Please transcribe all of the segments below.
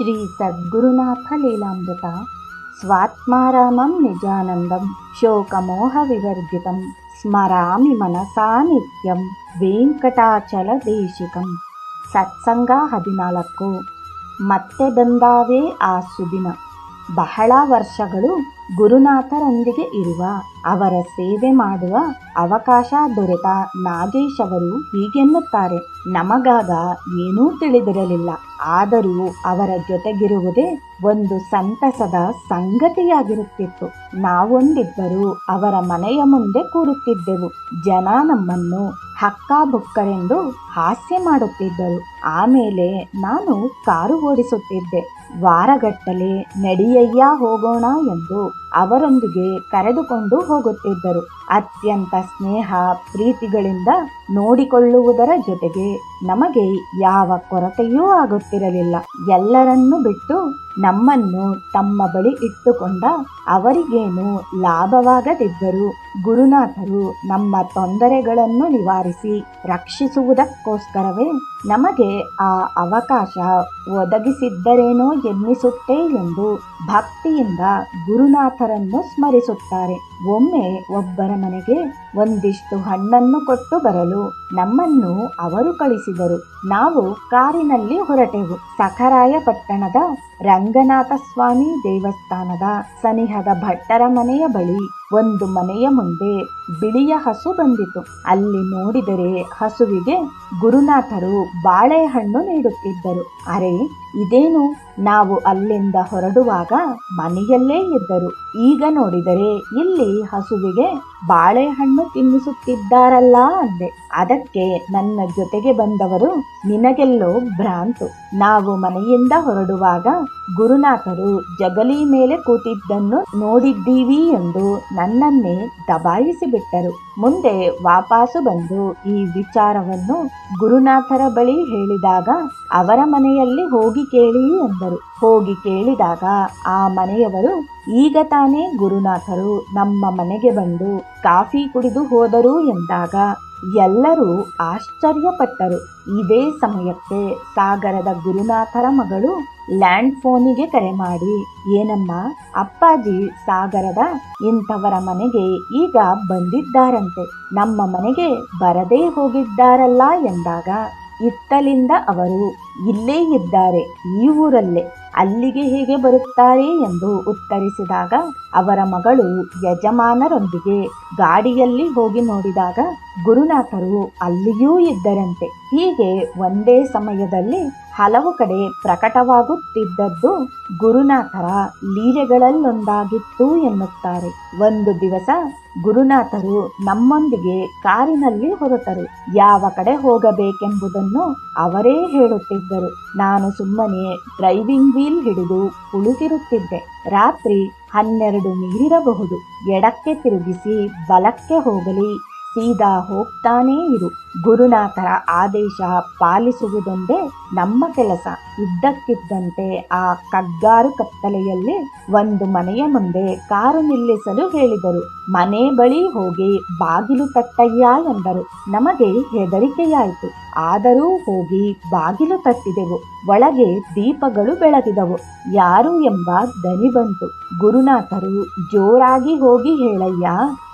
ಶ್ರೀ ಸದ್ಗುರುನಾಥ ಲೀಲಾಮೃತ ಸ್ವಾತ್ಮಾರಾಮಂ ನಿಜಾನಂದಂ ಶೋಕಮೋಹ ವಿವರ್ಜಿತಂ ಸ್ಮರಾಮಿ ಮನಸಾ ನಿತ್ಯಂ ವೆಂಕಟಾಚಲ ದೇಶಿಕಂ ಸತ್ಸಂಗ ಹದಿನಾಲ್ಕು ಮತ್ತೆ ಬಂದಾವೇ ಆ ಸುದಿನ ಬಹಳ ವರ್ಷಗಳು ಗುರುನಾಥರೊಂದಿಗೆ ಇರುವ ಅವರ ಸೇವೆ ಮಾಡುವ ಅವಕಾಶ ದೊರೆತ ನಾಗೇಶ್ ಅವರು ಹೀಗೆನ್ನುತ್ತಾರೆ. ನಮಗಾಗ ಏನೂ ತಿಳಿದಿರಲಿಲ್ಲ. ಆದರೂ ಅವರ ಜೊತೆಗಿರುವುದೇ ಒಂದು ಸಂತಸದ ಸಂಗತಿಯಾಗಿರುತ್ತಿತ್ತು. ನಾವೊಂದಿಬ್ಬರು ಅವರ ಮನೆಯ ಮುಂದೆ ಕೂರುತ್ತಿದ್ದೆವು. ಜನ ನಮ್ಮನ್ನು ಹಕ್ಕಾಬುಕ್ಕರೆಂದು ಹಾಸ್ಯ ಮಾಡುತ್ತಿದ್ದರು. ಆಮೇಲೆ ನಾನು ಕಾರು ಓಡಿಸುತ್ತಿದ್ದೆ. ವಾರಗಟ್ಟಲೆ ನಡಿಯಯ್ಯಾ ಹೋಗೋಣ ಎಂದು ಅವರೊಂದಿಗೆ ಕರೆದುಕೊಂಡು ಹೋಗುತ್ತಿದ್ದರು. ಅತ್ಯಂತ ಸ್ನೇಹ, ಪ್ರೀತಿಗಳಿಂದ ನೋಡಿಕೊಳ್ಳುವುದರ ಜೊತೆಗೆ ನಮಗೆ ಯಾವ ಕೊರತೆಯೂ ಆಗುತ್ತಿರಲಿಲ್ಲ. ಎಲ್ಲರನ್ನು ಬಿಟ್ಟು ನಮ್ಮನ್ನು ತಮ್ಮ ಬಳಿ ಇಟ್ಟುಕೊಂಡ ಅವರಿಗೇನು ಲಾಭವಾಗದಿದ್ದರೂ ಗುರುನಾಥರು ನಮ್ಮ ತೊಂದರೆಗಳನ್ನು ನಿವಾರಿಸಿ ರಕ್ಷಿಸುವುದಕ್ಕೋಸ್ಕರವೇ ನಮಗೆ ಆ ಅವಕಾಶ ಒದಗಿಸಿದ್ದರೇನೋ ಎನ್ನಿಸುತ್ತೆ ಎಂದು ಭಕ್ತಿಯಿಂದ ಗುರುನಾಥರನ್ನು ಸ್ಮರಿಸುತ್ತಾರೆ. ಒಮ್ಮೆ ಒಬ್ಬರ ಮನೆಗೆ ಒಂದಿಷ್ಟು ಹಣ್ಣನ್ನು ಕೊಟ್ಟು ಬರಲು ನಮ್ಮನ್ನು ಅವರು ಕಳಿಸಿದರು. ನಾವು ಕಾರಿನಲ್ಲಿ ಹೊರಟೆವು. ಸಖರಾಯ ಪಟ್ಟಣದ ರಂಗನಾಥ ಸ್ವಾಮಿ ದೇವಸ್ಥಾನದ ಸನಿಹದ ಭಟ್ಟರ ಮನೆಯ ಬಳಿ ಒಂದು ಮನೆಯ ಮುಂದೆ ಬಿಳಿಯ ಹಸು ಬಂದಿತು. ಅಲ್ಲಿ ನೋಡಿದರೆ ಹಸುವಿಗೆ ಗುರುನಾಥರು ಬಾಳೆಹಣ್ಣು ನೀಡುತ್ತಿದ್ದರು. ಅರೆ, ಇದೇನು? ನಾವು ಅಲ್ಲಿಂದ ಹೊರಡುವಾಗ ಮನೆಯಲ್ಲೇ ಇದ್ದರು. ಈಗ ನೋಡಿದರೆ ಇಲ್ಲಿ ಹಸುವಿಗೆ ಬಾಳೆಹಣ್ಣು ತಿನ್ನಿಸುತ್ತಿದ್ದಾರಲ್ಲ ಅಂದೆ. ಅದಕ್ಕೆ ನನ್ನ ಜೊತೆಗೆ ಬಂದವರು ನಿನಗೆಲ್ಲೋ ಭ್ರಾಂತು. ನಾವು ಮನೆಯಿಂದ ಹೊರಡುವಾಗ ಗುರುನಾಥರು ಜಗಲಿ ಮೇಲೆ ಕೂತಿದ್ದನ್ನು ನೋಡಿದ್ದೀವಿ ಎಂದು ನನ್ನನ್ನೇ ದಬಾಯಿಸಿಬಿಟ್ಟರು. ಮುಂದೆ ವಾಪಾಸು ಬಂದು ಈ ವಿಚಾರವನ್ನು ಗುರುನಾಥರ ಬಳಿ ಹೇಳಿದಾಗ ಅವರ ಮನೆಯಲ್ಲಿ ಹೋಗಿ ಕೇಳಿ ಎಂದರು. ಹೋಗಿ ಕೇಳಿದಾಗ ಆ ಮನೆಯವರು, ಈಗ ತಾನೇ ಗುರುನಾಥರು ನಮ್ಮ ಮನೆಗೆ ಬಂದು ಕಾಫಿ ಕುಡಿದು ಹೋದರು ಎಂದಾಗ ಎಲ್ಲರೂ ಆಶ್ಚರ್ಯಪಟ್ಟರು. ಇದೇ ಸಮಯಕ್ಕೆ ಸಾಗರದ ಗುರುನಾಥರ ಮಗಳು ಲ್ಯಾಂಡ್ ಫೋನಿಗೆ ಕರೆ ಮಾಡಿ. ಏನಮ್ಮ? ಅಪ್ಪಾಜಿ ಸಾಗರದ ಇಂಥವರ ಮನೆಗೆ ಈಗ ಬಂದಿದ್ದಾರಂತೆ. ನಮ್ಮ ಮನೆಗೆ ಬರದೇ ಹೋಗಿದ್ದಾರಲ್ಲ ಎಂದಾಗ, ಇತ್ತಲಿಂದ ಅವರು ಇಲ್ಲೇ ಇದ್ದಾರೆ, ಈ ಊರಲ್ಲೇ. ಅಲ್ಲಿಗೆ ಹೇಗೆ ಬರುತ್ತಾರೆ ಎಂದು ಉತ್ತರಿಸಿದಾಗ, ಅವರ ಮಗಳು ಯಜಮಾನರೊಂದಿಗೆ ಗಾಡಿಯಲ್ಲಿ ಹೋಗಿ ನೋಡಿದಾಗ ಗುರುನಾಥರು ಅಲ್ಲಿಯೂ ಇದ್ದರಂತೆ. ಹೀಗೆ ಒಂದೇ ಸಮಯದಲ್ಲಿ ಹಲವು ಕಡೆ ಪ್ರಕಟವಾಗುತ್ತಿದ್ದದ್ದು ಗುರುನಾಥರ ಲೀಲೆಗಳಲ್ಲೊಂದಾಗಿತ್ತು ಎನ್ನುತ್ತಾರೆ. ಒಂದು ದಿವಸ ಗುರುನಾಥರು ನಮ್ಮೊಂದಿಗೆ ಕಾರಿನಲ್ಲಿ ಹೊರಟರು. ಯಾವ ಕಡೆ ಹೋಗಬೇಕೆಂಬುದನ್ನು ಅವರೇ ಹೇಳುತ್ತಿದ್ದರು. ನಾನು ಸುಮ್ಮನೆ ಡ್ರೈವಿಂಗ್ ವೀಲ್ ಹಿಡಿದು ಕುಳಿತಿರುತ್ತಿದ್ದೆ. ರಾತ್ರಿ ಹನ್ನೆರಡು ಮೀರಿರಬಹುದು. ಎಡಕ್ಕೆ ತಿರುಗಿಸಿ ಬಲಕ್ಕೆ ಹೋಗಲಿ. ಸೀದಾ ಹೋಗ್ತಾನೇ ಇರು. ಗುರುನಾಥರ ಆದೇಶ ಪಾಲಿಸುವುದೊಂದೇ ನಮ್ಮ ಕೆಲಸ. ಇದ್ದಕ್ಕಿದ್ದಂತೆ ಆ ಕಗ್ಗಾರು ಕತ್ತಲೆಯಲ್ಲಿ ಒಂದು ಮನೆಯ ಮುಂದೆ ಕಾರು ನಿಲ್ಲಿಸಲು ಹೇಳಿದರು. ಮನೆ ಬಳಿ ಹೋಗಿ ಬಾಗಿಲು ತಟ್ಟಯ್ಯ ಎಂದರು. ನಮಗೆ ಹೆದರಿಕೆಯಾಯಿತು. ಆದರೂ ಹೋಗಿ ಬಾಗಿಲು ತಟ್ಟಿದೆವು. ಒಳಗೆ ದೀಪಗಳು ಬೆಳಗಿದವು. ಯಾರು ಎಂಬ ದನಿ ಬಂತು. ಗುರುನಾಥರು ಜೋರಾಗಿ ಹೋಗಿ ಹೇಳಯ್ಯ,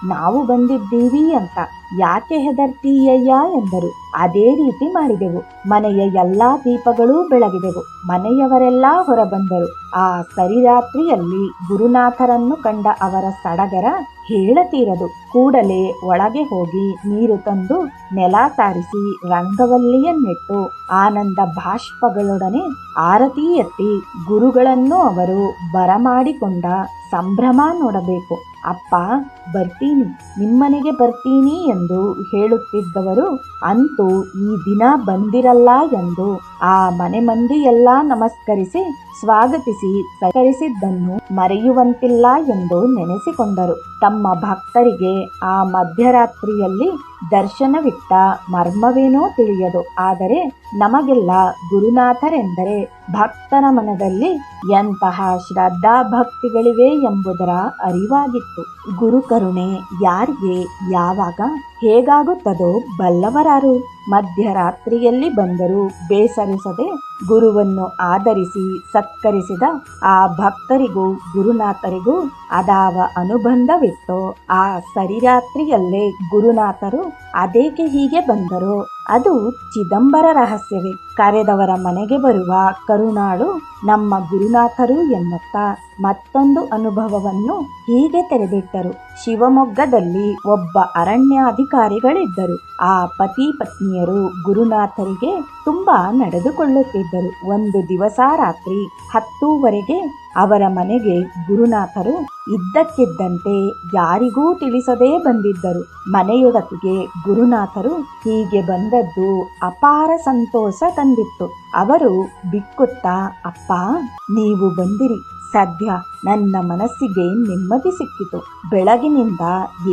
ನಾವು ಬಂದಿದ್ದೀವಿ ಅಂತ. ಯಾಕೆ ಹೆದರ್ತೀಯಯ್ಯ ಎಂದರು. ಅದೇ ರೀತಿ ಮಾಡಿದೆವು. ಮನೆಯ ಎಲ್ಲಾ ದೀಪಗಳೂ ಬೆಳಗಿದೆವು. ಮನೆಯವರೆಲ್ಲ ಹೊರಬಂದರು. ಆ ಸರಿರಾತ್ರಿಯಲ್ಲಿ ಗುರುನಾಥರನ್ನು ಕಂಡ ಅವರ ಸಡಗರ ಹೇಳತೀರದು. ಕೂಡಲೇ ಒಳಗೆ ಹೋಗಿ ನೀರು ತಂದು ನೆಲ ಸಾರಿಸಿ ರಂಗವಲ್ಲಿಯನ್ನಿಟ್ಟು ಆನಂದ ಬಾಷ್ಪಗಳೊಡನೆ ಆರತಿ ಎತ್ತಿ ಗುರುಗಳನ್ನು ಅವರು ಬರಮಾಡಿಕೊಂಡ ಸಂಭ್ರಮ ನೋಡಬೇಕು. ಅಪ್ಪ, ಬರ್ತೀನಿ. ನಿಮ್ಮನೆಗೆ ಬರ್ತೀನಿ ಎಂದು ಹೇಳುತ್ತಿದ್ದವರು ಅಂತೂ ಈ ದಿನ ಬಂದಿರಲ್ಲ ಎಂದು ಆ ಮನೆ ಮಂದಿಯೆಲ್ಲ ನಮಸ್ಕರಿಸಿ ಸ್ವಾಗತಿಸಿ ಸಹಕರಿಸಿದ್ದನ್ನು ಮರೆಯುವಂತಿಲ್ಲ ಎಂದು ನೆನೆಸಿಕೊಂಡರು. ತಮ್ಮ ಭಕ್ತರಿಗೆ ಆ ಮಧ್ಯರಾತ್ರಿಯಲ್ಲಿ ದರ್ಶನವಿಟ್ಟ ಮರ್ಮವೇನೋ ತಿಳಿಯದು. ಆದರೆ ನಮಗೆಲ್ಲ ಗುರುನಾಥರೆಂದರೆ ಭಕ್ತನ ಮನದಲ್ಲಿ ಎಂತಹ ಶ್ರದ್ಧಾ ಭಕ್ತಿಗಳಿವೆ ಎಂಬುದರ ಅರಿವಾಗಿತ್ತು. ಗುರುಕರುಣೆ ಯಾರಿಗೆ, ಯಾವಾಗ, ಹೇಗಾಗುತ್ತದೋ ಬಲ್ಲವರಾರು ಮಧ್ಯರಾತ್ರಿಯಲ್ಲಿ ಬಂದರೂ ಬೇಸರಿಸದೆ ಗುರುವನ್ನು ಆಧರಿಸಿ ಸತ್ಕರಿಸಿದ ಆ ಭಕ್ತರಿಗೂ ಗುರುನಾಥರಿಗೂ ಅದಾವ ಅನುಬಂಧವಿತ್ತೋ ಆ ಸರಿರಾತ್ರಿಯಲ್ಲೇ ಗುರುನಾಥರು ಅದೇಕೆ ಹೀಗೆ ಬಂದರೋ? ಅದು ಚಿದಂಬರ ರಹಸ್ಯವೇ. ಕರೆದವರ ಮನೆಗೆ ಬರುವ ಕರುಣಾಳು ನಮ್ಮ ಗುರುನಾಥರು ಎನ್ನುತ್ತಾ ಮತ್ತೊಂದು ಅನುಭವವನ್ನು ಹೀಗೆ ತೆರೆದಿಟ್ಟರು. ಶಿವಮೊಗ್ಗದಲ್ಲಿ ಒಬ್ಬ ಅರಣ್ಯಾಧಿಕಾರಿಗಳಿದ್ದರು. ಆ ಪತಿ ಪತ್ನಿಯರು ಗುರುನಾಥರಿಗೆ ತುಂಬಾ ನಡೆದುಕೊಳ್ಳುತ್ತಿದ್ದರು. ಒಂದು ದಿವಸ ರಾತ್ರಿ ಹತ್ತೂವರೆಗೆ ಅವರ ಮನೆಗೆ ಗುರುನಾಥರು ಇದ್ದಕ್ಕಿದ್ದಂತೆ ಯಾರಿಗೂ ತಿಳಿಸದೇ ಬಂದಿದ್ದರು. ಮನೆಯೊಡತಿಗೆ ಗುರುನಾಥರು ಹೀಗೆ ಬಂದದ್ದು ಅಪಾರ ಸಂತೋಷ ತಂದಿತ್ತು. ಅವರು ಬಿಕ್ಕುತ್ತಾ, ಅಪ್ಪ, ನೀವು ಬಂದಿರಿ. ಸದ್ಯ ನನ್ನ ಮನಸ್ಸಿಗೆ ನೆಮ್ಮದಿ ಸಿಕ್ಕಿತು. ಬೆಳಗಿನಿಂದ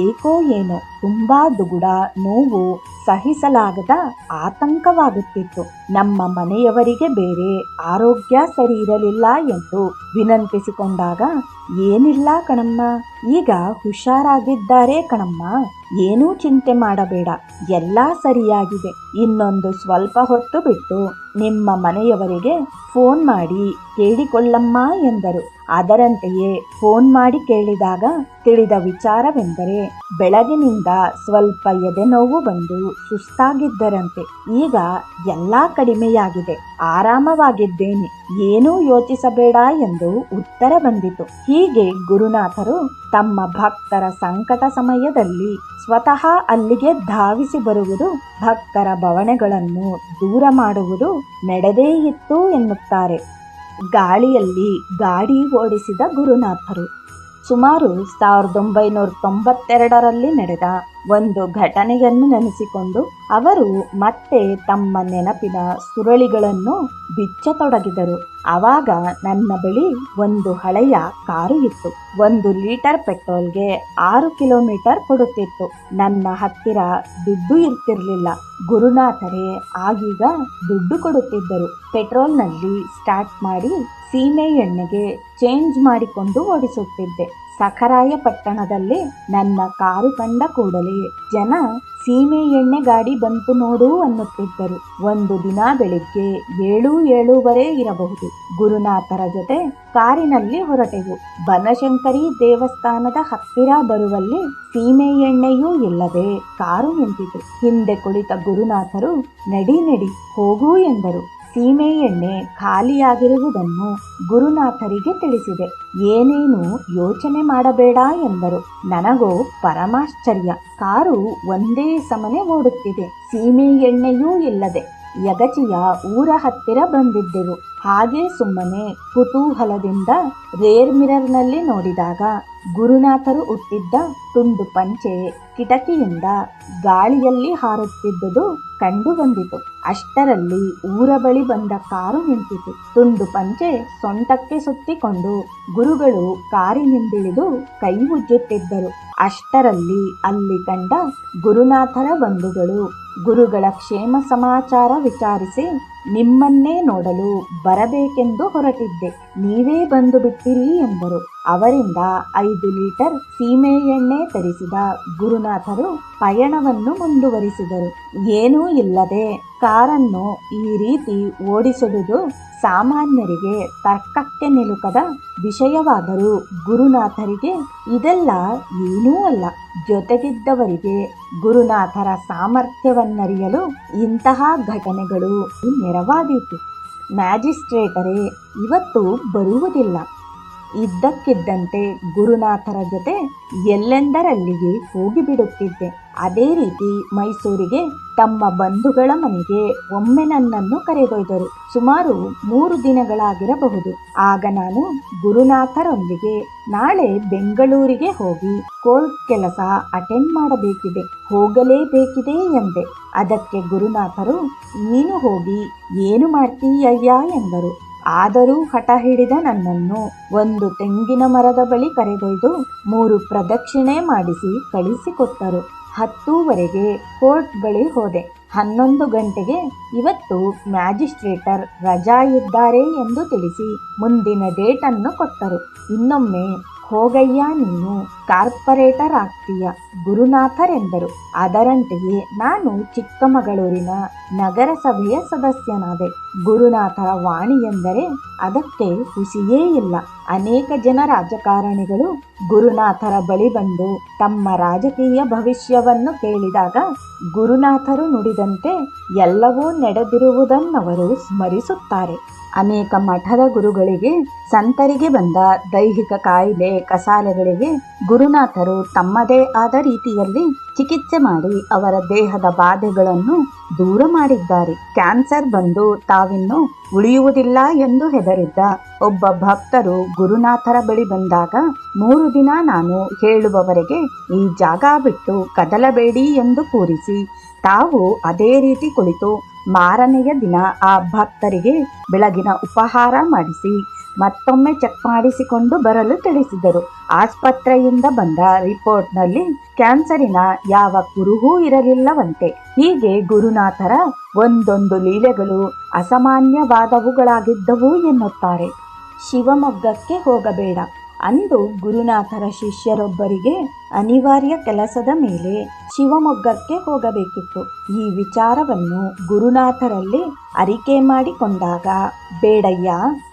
ಏಕೋ ಏನೋ, ತುಂಬಾ ದುಗುಡ ನೋವು ಸಹಿಸಲಾಗದ ಆತಂಕವಾಗುತ್ತಿತ್ತು. ನಮ್ಮ ಮನೆಯವರಿಗೆ ಬೇರೆ ಆರೋಗ್ಯ ಸರಿ ಇರಲಿಲ್ಲ ಎಂದು ವಿನಂತಿಸಿಕೊಂಡಾಗ, ಏನಿಲ್ಲ ಕಣಮ್ಮ, ಈಗ ಹುಷಾರಾಗಿದ್ದಾರೆ ಕಣಮ್ಮ, ಏನೂ ಚಿಂತೆ ಮಾಡಬೇಡ, ಎಲ್ಲ ಸರಿಯಾಗಿದೆ. ಇನ್ನೊಂದು ಸ್ವಲ್ಪ ಹೊತ್ತು ಬಿಟ್ಟು ನಿಮ್ಮ ಮನೆಯವರಿಗೆ ಫೋನ್ ಮಾಡಿ ಕೇಳಿಕೊಳ್ಳಮ್ಮ, ಎಂದರು. ಅದರಂತೆಯೇ ಫೋನ್ ಮಾಡಿ ಕೇಳಿದಾಗ ತಿಳಿದ ವಿಚಾರವೆಂದರೆ ಬೆಳಗಿನಿಂದ ಸ್ವಲ್ಪ ಎದೆನೋವು ಬಂದು ಸುಸ್ತಾಗಿದ್ದರಂತೆ. ಈಗ ಎಲ್ಲ ಕಡಿಮೆಯಾಗಿದೆ. ಆರಾಮವಾಗಿದ್ದೇನೆ. ಏನೂ ಯೋಚಿಸಬೇಡ ಎಂದು ಉತ್ತರ ಬಂದಿತು. ಹೀಗೆ ಗುರುನಾಥರು ತಮ್ಮ ಭಕ್ತರ ಸಂಕಟ ಸಮಯದಲ್ಲಿ ಸ್ವತಃ ಅಲ್ಲಿಗೆ ಧಾವಿಸಿ ಬರುವುದು ಭಕ್ತರ ಬವಣೆಗಳನ್ನು ದೂರ ಮಾಡುವುದು ನಡೆದೇ ಇತ್ತು ಎನ್ನುತ್ತಾರೆ. ಗಾಳಿಯಲ್ಲಿ ಗಾಡಿ ಓಡಿಸಿದ ಗುರುನಾಥರು. ಸುಮಾರು ಸಾವಿರದ ಒಂಬೈನೂರ ತೊಂಬತ್ತೆರಡರಲ್ಲಿ ನಡೆದ ಒಂದು ಘಟನೆಯನ್ನು ನೆನೆಸಿಕೊಂಡು ಅವರು ಮತ್ತೆ ತಮ್ಮ ನೆನಪಿನ ಸುರಳಿಗಳನ್ನು ಬಿಚ್ಚತೊಡಗಿದರು. ಆವಾಗ ನನ್ನ ಬಳಿ ಒಂದು ಹಳೆಯ ಕಾರು ಇತ್ತು. ಒಂದು ಲೀಟರ್ ಪೆಟ್ರೋಲ್ಗೆ ಆರು ಕಿಲೋಮೀಟರ್ ಕೊಡುತ್ತಿತ್ತು. ನನ್ನ ಹತ್ತಿರ ದುಡ್ಡು ಇರ್ತಿರ್ಲಿಲ್ಲ. ಗುರುನಾಥರೇ, ಆಗೀಗ ದುಡ್ಡು ಕೊಡುತ್ತಿದ್ದರು. ಪೆಟ್ರೋಲ್ನಲ್ಲಿ ಸ್ಟಾರ್ಟ್ ಮಾಡಿ ಸೀಮೆ ಎಣ್ಣೆಗೆ ಚೇಂಜ್ ಮಾಡಿಕೊಂಡು ಓಡಿಸುತ್ತಿದ್ದೆ. ಸಖರಾಯ ಪಟ್ಟಣದಲ್ಲಿ ನನ್ನ ಕಾರು ಕಂಡ ಕೂಡಲೇ ಜನ ಸೀಮೆ ಎಣ್ಣೆ ಗಾಡಿ ಬಂತು ನೋಡು ಅನ್ನುತ್ತಿದ್ದರು. ಒಂದು ದಿನ ಬೆಳಿಗ್ಗೆ ಏಳು ಏಳೂವರೆ ಇರಬಹುದು. ಗುರುನಾಥರ ಜೊತೆ ಕಾರಿನಲ್ಲಿ ಹೊರಟೆವು. ಬನಶಂಕರಿ ದೇವಸ್ಥಾನದ ಹತ್ತಿರ ಬರುವಲ್ಲಿ ಸೀಮೆ ಎಣ್ಣೆಯೂ ಇಲ್ಲದೆ ಕಾರು ನಿಂತಿತು. ಹಿಂದೆ ಕುಳಿತ ಗುರುನಾಥರು ನಡಿ ನಡಿ ಹೋಗು ಎಂದರು. ಸೀಮೆ ಎಣ್ಣೆ ಖಾಲಿಯಾಗಿರುವುದನ್ನು ಗುರುನಾಥರಿಗೆ ತಿಳಿಸಿದೆ. ಏನೇನು ಯೋಚನೆ ಮಾಡಬೇಡ ಎಂದರು. ನನಗೋ ಪರಮಾಶ್ಚರ್ಯ. ಕಾರು ಒಂದೇ ಸಮನೆ ಓಡುತ್ತಿದೆ. ಸೀಮೆ ಎಣ್ಣೆಯೂ ಇಲ್ಲದೆ ಯಗಚಿಯ ಊರ ಹತ್ತಿರ ಬಂದಿದ್ದೆವು ಹಾಗೆ ಸುಮ್ಮನೆ ಕುತೂಹಲದಿಂದ ರೇರ್ ಮಿರರ್ನಲ್ಲಿ ನೋಡಿದಾಗ ಗುರುನಾಥರು ಹುಟ್ಟಿದ್ದ ತುಂಡು ಪಂಚೆ ಕಿಟಕಿಯಿಂದ ಗಾಳಿಯಲ್ಲಿ ಹಾರುತ್ತಿದ್ದುದು ಕಂಡು ಬಂದಿತು ಅಷ್ಟರಲ್ಲಿ ಊರ ಬಳಿ ಬಂದ ಕಾರು ನಿಂತಿತು. ತುಂಡು ಪಂಚೆ ಸೊಂಟಕ್ಕೆ ಸುತ್ತಿಕೊಂಡು ಗುರುಗಳು ಕಾರಿನಿಂದಿಳಿದು ಕೈ ಉಜ್ಜುತ್ತಿದ್ದರು ಅಷ್ಟರಲ್ಲಿ ಅಲ್ಲಿ ಕಂಡ ಗುರುನಾಥರ ಬಂಧುಗಳು ಗುರುಗಳ ಕ್ಷೇಮ ಸಮಾಚಾರ ವಿಚಾರಿಸಿ, ನಿಮ್ಮನ್ನೇ ನೋಡಲು ಬರಬೇಕೆಂದು ಹೊರಟಿದ್ದೆ. ನೀವೇ ಬಂದು ಬಿಟ್ಟಿರಿ ಎಂದರು. ಅವರಿಂದ ಐದು ಲೀಟರ್ ಸೀಮೆ ಎಣ್ಣೆ ತರಿಸಿದ ಗುರುನಾಥರು ಪಯಣವನ್ನು ಮುಂದುವರಿಸಿದರು. ಏನೂ ಇಲ್ಲದೆ ಕಾರನ್ನು ಈ ರೀತಿ ಓಡಿಸುವುದು ಸಾಮಾನ್ಯರಿಗೆ ತರ್ಕಕ್ಕೆ ನಿಲುಕದ ವಿಷಯವಾದರೂ ಗುರುನಾಥರಿಗೆ ಇದೆಲ್ಲ ಏನೂ ಅಲ್ಲ. ಜೊತೆಗಿದ್ದವರಿಗೆ ಗುರುನಾಥರ ಸಾಮರ್ಥ್ಯವನ್ನರಿಯಲು ಇಂತಹ ಘಟನೆಗಳು ನೆರವಾದೀತು. ಮ್ಯಾಜಿಸ್ಟ್ರೇಟರೇ, ಇವತ್ತು ಬರುವುದಿಲ್ಲ. ಇದ್ದಕ್ಕಿದ್ದಂತೆ ಗುರುನಾಥರ ಜೊತೆ ಎಲ್ಲೆಂದರಲ್ಲಿಗೆ ಹೋಗಿಬಿಡುತ್ತಿದ್ದೆ. ಅದೇ ರೀತಿ ಮೈಸೂರಿಗೆ ತಮ್ಮ ಬಂಧುಗಳ ಮನೆಗೆ ಒಮ್ಮೆ ನನ್ನನ್ನು ಕರೆದೊಯ್ದರು. ಸುಮಾರು ಮೂರು ದಿನಗಳಾಗಿರಬಹುದು. ಆಗ ನಾನು ಗುರುನಾಥರೊಂದಿಗೆ ನಾಳೆ ಬೆಂಗಳೂರಿಗೆ ಹೋಗಿ ಕೋರ್ಟ್ ಕೆಲಸ ಅಟೆಂಡ್ ಮಾಡಬೇಕಿದೆ. ಹೋಗಲೇಬೇಕಿದೆ ಎಂದೆ. ಅದಕ್ಕೆ ಗುರುನಾಥರು, ನೀನು ಹೋಗಿ ಏನು ಮಾಡ್ತೀಯಯ್ಯ? ಎಂದರು. ಆದರೂ ಹಠ ಹಿಡಿದ ನನ್ನನ್ನು ಒಂದು ತೆಂಗಿನ ಮರದ ಬಳಿ ಕರೆದೊಯ್ದು ಮೂರು ಪ್ರದಕ್ಷಿಣೆ ಮಾಡಿಸಿ ಕಳಿಸಿಕೊಟ್ಟರು. ಹತ್ತೂವರೆಗೆ ಕೋರ್ಟ್ ಬಳಿ ಹೋದೆ. ಹನ್ನೊಂದು ಗಂಟೆಗೆ ಇವತ್ತು ಮ್ಯಾಜಿಸ್ಟ್ರೇಟರ್ ರಜಾ ಇದ್ದಾರೆ ಎಂದು ತಿಳಿಸಿ ಮುಂದಿನ ಡೇಟನ್ನು ಕೊಟ್ಟರು. ಇನ್ನೊಮ್ಮೆ ಹೋಗಯ್ಯ ನೀನು ಕಾರ್ಪೊರೇಟರ್ ಆಗ್ತೀಯ ಗುರುನಾಥರೆಂದರು. ಅದರಂತೆಯೇ ನಾನು ಚಿಕ್ಕಮಗಳೂರಿನ ನಗರಸಭೆಯ ಸದಸ್ಯನಾದೆ. ಗುರುನಾಥರ ವಾಣಿ ಎಂದರೆ ಅದಕ್ಕೆ ಹುಸಿಯೇ ಇಲ್ಲ. ಅನೇಕ ಜನ ರಾಜಕಾರಣಿಗಳು ಗುರುನಾಥರ ಬಳಿ ಬಂದು ತಮ್ಮ ರಾಜಕೀಯ ಭವಿಷ್ಯವನ್ನು ಕೇಳಿದಾಗ ಗುರುನಾಥರು ನುಡಿದಂತೆ ಎಲ್ಲವೂ ನಡೆದಿರುವುದನ್ನವರು ಸ್ಮರಿಸುತ್ತಾರೆ. ಅನೇಕ ಮಠದ ಗುರುಗಳಿಗೆ, ಸಂತರಿಗೆ ಬಂದ ದೈಹಿಕ ಕಾಯಿಲೆ, ಕಸಾಲೆಗಳಿಗೆ ಗುರುನಾಥರು ತಮ್ಮದೇ ಆದ ರೀತಿಯಲ್ಲಿ ಚಿಕಿತ್ಸೆ ಮಾಡಿ ಅವರ ದೇಹದ ಬಾಧೆಗಳನ್ನು ದೂರ ಮಾಡಿದ್ದಾರೆ. ಕ್ಯಾನ್ಸರ್ ಬಂದು ತಾವಿನ್ನು ಉಳಿಯುವುದಿಲ್ಲ ಎಂದು ಹೆದರಿದ್ದ ಒಬ್ಬ ಭಕ್ತರು ಗುರುನಾಥರ ಬಳಿ ಬಂದಾಗ, ಮೂರು ದಿನ ನಾನು ಹೇಳುವವರೆಗೆ ಈ ಜಾಗ ಬಿಟ್ಟು ಕದಲಬೇಡಿ ಎಂದು ಕೂರಿಸಿ, ತಾವು ಅದೇ ರೀತಿ ಕುಳಿತು ಮಾರನೆಯ ದಿನ ಆ ಭಕ್ತರಿಗೆ ಬೆಳಗಿನ ಉಪಹಾರ ಮಾಡಿಸಿ ಮತ್ತೊಮ್ಮೆ ಚೆಕ್ ಮಾಡಿಸಿಕೊಂಡು ಬರಲು ತಿಳಿಸಿದರು. ಆಸ್ಪತ್ರೆಯಿಂದ ಬಂದ ರಿಪೋರ್ಟ್ನಲ್ಲಿ ಕ್ಯಾನ್ಸರಿನ ಯಾವ ಕುರುಹೂ ಇರಲಿಲ್ಲವಂತೆ. ಹೀಗೆ ಗುರುನಾಥರ ಒಂದೊಂದು ಲೀಲೆಗಳು ಅಸಾಮಾನ್ಯವಾದವುಗಳಾಗಿದ್ದವು ಎನ್ನುತ್ತಾರೆ. ಶಿವಮೊಗ್ಗಕ್ಕೆ ಹೋಗಬೇಡ. ಅಂದು ಗುರುನಾಥರ ಶಿಷ್ಯರೊಬ್ಬರಿಗೆ ಅನಿವಾರ್ಯ ಕೆಲಸದ ಮೇಲೆ ಶಿವಮೊಗ್ಗಕ್ಕೆ ಹೋಗಬೇಕಿತ್ತು. ಈ ವಿಚಾರವನ್ನು ಗುರುನಾಥರಲ್ಲಿ ಅರಿಕೆ ಮಾಡಿಕೊಂಡಾಗ ಬೇಡಯ್ಯ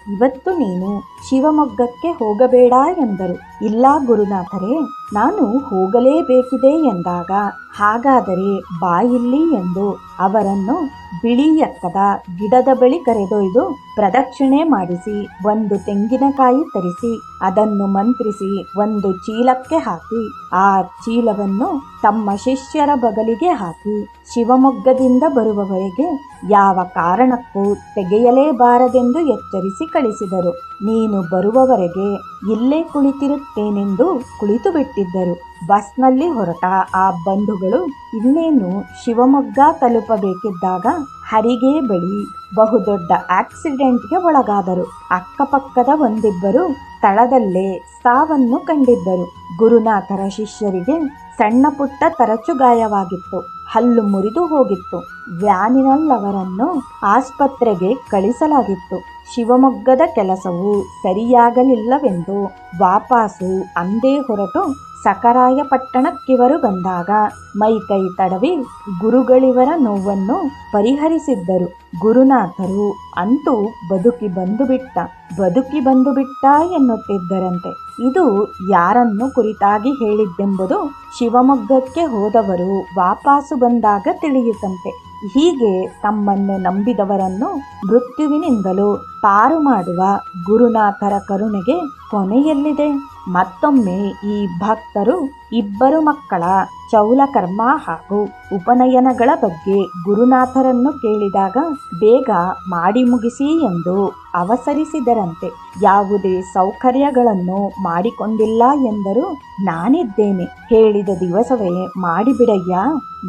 ಇವತ್ತು ನೀನು ಶಿವಮೊಗ್ಗಕ್ಕೆ ಹೋಗಬೇಡ ಎಂದರು. ಇಲ್ಲ ಗುರುನಾಥರೇ, ನಾನು ಹೋಗಲೇಬೇಕಿದೆ ಎಂದಾಗ, ಹಾಗಾದರೆ ಬಾಯಿಲ್ಲಿ ಎಂದು ಅವರನ್ನು ಬಿಳಿ ಎತ್ತದ ಗಿಡದ ಬಳಿ ಕರೆದೊಯ್ದು ಪ್ರದಕ್ಷಿಣೆ ಮಾಡಿಸಿ, ಒಂದು ತೆಂಗಿನಕಾಯಿ ತರಿಸಿ, ಅದನ್ನು ಮಂತ್ರಿಸಿ, ಒಂದು ಚೀಲಕ್ಕೆ ಹಾಕಿ, ಆ ಚೀಲವನ್ನು ತಮ್ಮ ಶಿಷ್ಯರ ಬಗಲಿಗೆ ಹಾಕಿ, ಶಿವಮೊಗ್ಗದಿಂದ ಬರುವವರೆಗೆ ಯಾವ ಕಾರಣಕ್ಕೂ ತೆಗೆಯಲೇಬಾರದೆಂದು ಎಚ್ಚರಿಸಿ ಕಳಿಸಿದರು ನೀನು ಬರುವವರೆಗೆ ಇಲ್ಲೇ ಕುಳಿತಿರುತ್ತೇನೆಂದು ಕುಳಿತು ಬಿಟ್ಟಿದ್ದರು ಬಸ್ನಲ್ಲಿ ಹೊರಟ ಆ ಬಂಧುಗಳು ಇನ್ನೇನು ಶಿವಮೊಗ್ಗ ತಲುಪಬೇಕಿದ್ದಾಗ ಹರಿಗೆ ಬಳಿ ಬಹುದೊಡ್ಡ ಆಕ್ಸಿಡೆಂಟ್ಗೆ ಒಳಗಾದರು. ಅಕ್ಕಪಕ್ಕದ ಒಂದಿಬ್ಬರು ಸ್ಥಳದಲ್ಲೇ ಸಾವನ್ನು ಕಂಡಿದ್ದರು. ಗುರುನಾಥರ ಶಿಷ್ಯರಿಗೆ ಸಣ್ಣ ಪುಟ್ಟ ತರಚು ಗಾಯವಾಗಿತ್ತು ಹಲ್ಲು ಮುರಿದು ಹೋಗಿತ್ತು. ವ್ಯಾನಿನಲ್ಲವರನ್ನು ಆಸ್ಪತ್ರೆಗೆ ಕಳಿಸಲಾಗಿತ್ತು. ಶಿವಮೊಗ್ಗದ ಕೆಲಸವು ಸರಿಯಾಗಲಿಲ್ಲವೆಂದು ವಾಪಾಸು ಅಂದೇ ಹೊರಟು ಸಕರಾಯಪಟ್ಟಣಕ್ಕಿವರು ಬಂದಾಗ ಮೈಕೈ ತಡವಿ ಗುರುಗಳಿವರ ನೋವನ್ನು ಪರಿಹರಿಸಿದ್ದರು. ಗುರುನಾಥರು ಅಂತೂ ಬದುಕಿ ಬಂದು ಬಿಟ್ಟ ಬದುಕಿ ಬಂದು ಬಿಟ್ಟ ಎನ್ನುತ್ತಿದ್ದರಂತೆ. ಇದು ಯಾರನ್ನು ಕುರಿತಾಗಿ ಹೇಳಿದ್ದೆಂಬುದು ಶಿವಮೊಗ್ಗಕ್ಕೆ ಹೋದವರು ವಾಪಾಸು ಬಂದಾಗ ತಿಳಿಯಿತಂತೆ. ಹೀಗೆ ತಮ್ಮನ್ನು ನಂಬಿದವರನ್ನು ಮೃತ್ಯುವಿನಿಂದಲೂ ಪಾರು ಮಾಡುವ ಗುರುನಾಥರ ಕರುಣೆಗೆ ಕೊನೆಯಲ್ಲಿದೆ. ಮತ್ತೊಮ್ಮೆ ಈ ಭಕ್ತರು ಇಬ್ಬರು ಮಕ್ಕಳ ಚೌಲಕರ್ಮ ಹಾಗೂ ಉಪನಯನಗಳ ಬಗ್ಗೆ ಗುರುನಾಥರನ್ನು ಕೇಳಿದಾಗ ಬೇಗ ಮಾಡಿ ಮುಗಿಸಿ ಎಂದು ಅವಸರಿಸಿದರಂತೆ. ಯಾವುದೇ ಸೌಕರ್ಯಗಳನ್ನು ಮಾಡಿಕೊಂಡಿಲ್ಲ ಎಂದರು ನಾನಿದ್ದೇನೆ. ಹೇಳಿದ ದಿವಸವೇ ಮಾಡಿಬಿಡಯ್ಯ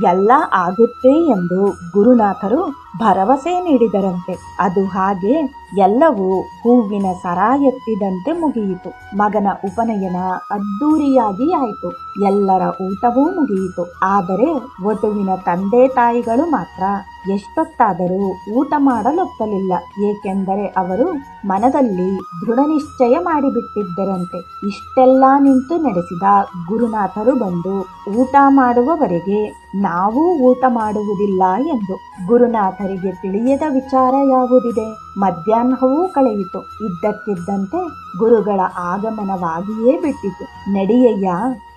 ಎಲ್ಲ ಆಗುತ್ತೆ ಎಂದು ಗುರುನಾಥರು ಭರವಸೆ ನೀಡಿದರಂತೆ. ಅದು ಹಾಗೆ ಎಲ್ಲವೂ ಹೂವಿನ ಸರ ಎತ್ತಿದಂತೆ ಮುಗಿಯಿತು. ಮಗನ ಉಪನಯನ ಅದ್ದೂರಿಯಾಗಿ ಆಯಿತು. ಎಲ್ಲರ ಊಟವೂ ಮುಗಿಯಿತು. ಆದರೆ ವಧುವಿನ ತಂದೆ ತಾಯಿಗಳು ಮಾತ್ರ ಎಷ್ಟೊತ್ತಾದರೂ ಊಟ ಮಾಡಲೊಪ್ಪಲಿಲ್ಲ ಏಕೆಂದರೆ ಅವರು ಮನದಲ್ಲಿ ದೃಢ ನಿಶ್ಚಯ ಮಾಡಿಬಿಟ್ಟಿದ್ದರಂತೆ. ಇಷ್ಟೆಲ್ಲ ನಿಂತು ನಡೆಸಿದ ಗುರುನಾಥರು ಬಂದು ಊಟ ಮಾಡುವವರೆಗೆ ನಾವೂ ಊಟ ಮಾಡುವುದಿಲ್ಲ ಎಂದು ಗುರುನಾಥರಿಗೆ ತಿಳಿಯದ ವಿಚಾರ ಯಾವುದಿದೆ? ಮಧ್ಯಾಹ್ನವೂ ಕಳೆಯಿತು. ಇದ್ದಕ್ಕಿದ್ದಂತೆ ಗುರುಗಳ ಆಗಮನವಾಗಿಯೇ ಬಿಟ್ಟಿತು. ನಡೆಯಯ್ಯ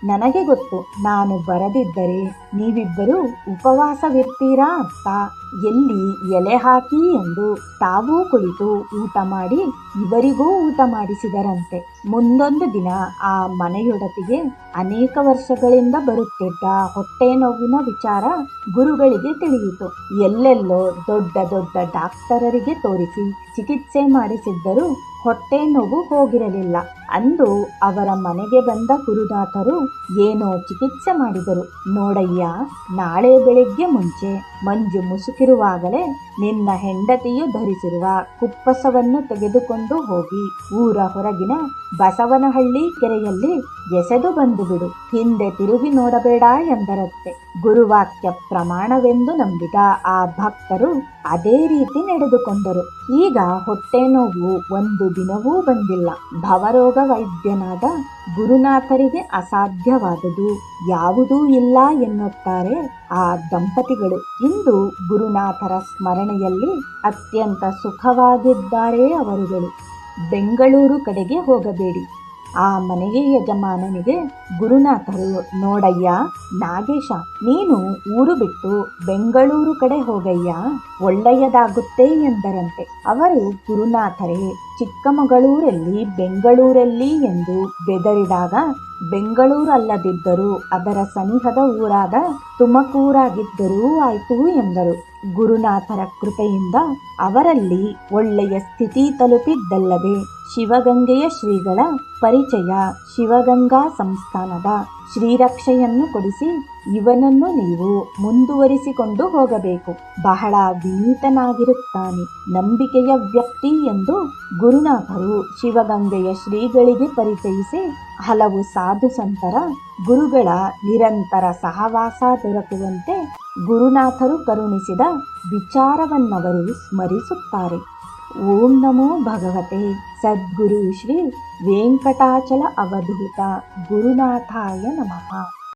ನನಗೆ ಗೊತ್ತು, ನಾನು ಬರದಿದ್ದರೆ ನೀವಿಬ್ಬರು ಉಪವಾಸವಿರ್ತೀರಾ ಅಂತ. ಎಲ್ಲಿ ಎಲೆ ಹಾಕಿ ಎಂದು ತಾವೂ ಕುಳಿತು ಊಟ ಮಾಡಿ ಇವರಿಗೂ ಊಟ ಮಾಡಿಸಿದರಂತೆ. ಮುಂದೊಂದು ದಿನ ಆ ಮನೆಯೊಡತಿಗೆ ಅನೇಕ ವರ್ಷಗಳಿಂದ ಬರುತ್ತಿದ್ದ ಹೊಟ್ಟೆ ನೋವಿನ ವಿಚಾರ ಗುರುಗಳಿಗೆ ತಿಳಿಯಿತು. ಎಲ್ಲೆಲ್ಲೋ ದೊಡ್ಡ ದೊಡ್ಡ ಡಾಕ್ಟರರಿಗೆ ತೋರಿಸಿ ಚಿಕಿತ್ಸೆ ಮಾಡಿಸಿದ್ದರೂ ಹೊಟ್ಟೆ ನೋವು ಹೋಗಿರಲಿಲ್ಲ. ಅಂದು ಅವರ ಮನೆಗೆ ಬಂದ ಕುರುದಾತರು ಏನೋ ಚಿಕಿತ್ಸೆ ಮಾಡಿದರು. ನೋಡಯ್ಯ, ನಾಳೆ ಬೆಳಿಗ್ಗೆ ಮುಂಚೆ ಮಂಜು ಮುಸುಕಿರುವಾಗಲೇ ನಿನ್ನ ಹೆಂಡತಿಯು ಧರಿಸಿರುವ ಕುಪ್ಪಸವನ್ನು ತೆಗೆದುಕೊಂಡು ಹೋಗಿ ಊರ ಹೊರಗಿನ ಬಸವನಹಳ್ಳಿ ಕೆರೆಯಲ್ಲಿ ಎಸೆದು ಬಂದು ಬಿಡು ಹಿಂದೆ ತಿರುಗಿ ನೋಡಬೇಡ ಎಂದರತ್ತೆ ಗುರುವಾಕ್ಯ ಪ್ರಮಾಣವೆಂದು ನಂಬಿದ ಆ ಭಕ್ತರು ಅದೇ ರೀತಿ ನಡೆದುಕೊಂಡರು. ಈಗ ಹೊಟ್ಟೆ ನೋವು ಒಂದು ದಿನವೂ ಬಂದಿಲ್ಲ. ಭವರೋಗ ವೈದ್ಯನಾದ ಗುರುನಾಥರಿಗೆ ಅಸಾಧ್ಯವಾದುದು. ಯಾವುದೂ ಇಲ್ಲ ಎನ್ನುತ್ತಾರೆ ಆ ದಂಪತಿಗಳು. ಇಂದು ಗುರುನಾಥರ ಸ್ಮರಣೆಯಲ್ಲಿ ಅತ್ಯಂತ ಸುಖವಾಗಿದ್ದಾರೆ ಅವರುಗಳು. ಬೆಂಗಳೂರು ಕಡೆಗೆ ಹೋಗಬೇಡಿ. ಆ ಮನೆಗೆ ಯಜಮಾನನಿಗೆ ಗುರುನಾಥರು ನೋಡಯ್ಯ, ನಾಗೇಶ, ನೀನು ಊರು ಬಿಟ್ಟು ಬೆಂಗಳೂರು ಕಡೆ ಹೋಗಯ್ಯ, ಒಳ್ಳೆಯದಾಗುತ್ತೆ ಎಂದರಂತೆ. ಅವರು ಗುರುನಾಥರೇ, ಚಿಕ್ಕಮಗಳೂರಲ್ಲಿ ಬೆಂಗಳೂರಲ್ಲಿ ಎಂದು ಬೆದರಿದಾಗ, ಬೆಂಗಳೂರಲ್ಲದಿದ್ದರೂ ಅದರ ಸನಿಹದ ಊರಾದ ತುಮಕೂರಾಗಿದ್ದರೂ ಆಯಿತು ಎಂದರು. ಗುರುನಾಥರ ಕೃಪೆಯಿಂದ ಅವರಲ್ಲಿ ಒಳ್ಳೆಯ ಸ್ಥಿತಿ ತಲುಪಿದ್ದಲ್ಲದೆ ಶಿವಗಂಗೆಯ ಶ್ರೀಗಳ ಪರಿಚಯ ಶಿವಗಂಗಾ ಸಂಸ್ಥಾನದ ಶ್ರೀರಕ್ಷೆಯನ್ನು ಕೊಡಿಸಿ ಇವನನ್ನು ನೀವು ಮುಂದುವರಿಸಿಕೊಂಡು ಹೋಗಬೇಕು. ಬಹಳ ವಿನೀತನಾಗಿರುತ್ತಾನೆ, ನಂಬಿಕೆಯ ವ್ಯಕ್ತಿ ಎಂದು ಗುರುನಾಥರು ಶಿವಗಂಗೆಯ ಶ್ರೀಗಳಿಗೆ ಪರಿಚಯಿಸಿ ಹಲವು ಸಾಧು ಸಂತರ ಗುರುಗಳ ನಿರಂತರ ಸಹವಾಸ ದೊರಕುವಂತೆ ಗುರುನಾಥರು ಕರುಣಿಸಿದ ವಿಚಾರವನ್ನವರು ಸ್ಮರಿಸುತ್ತಾರೆ. ಓಂ ನಮೋ ಭಗವತೆ. ಸದ್ಗುರು ಶ್ರೀ ವೆಂಕಟಾಚಲ ಅವಧೂತ. ಗುರುನಾಥಾಯ ನಮಃ.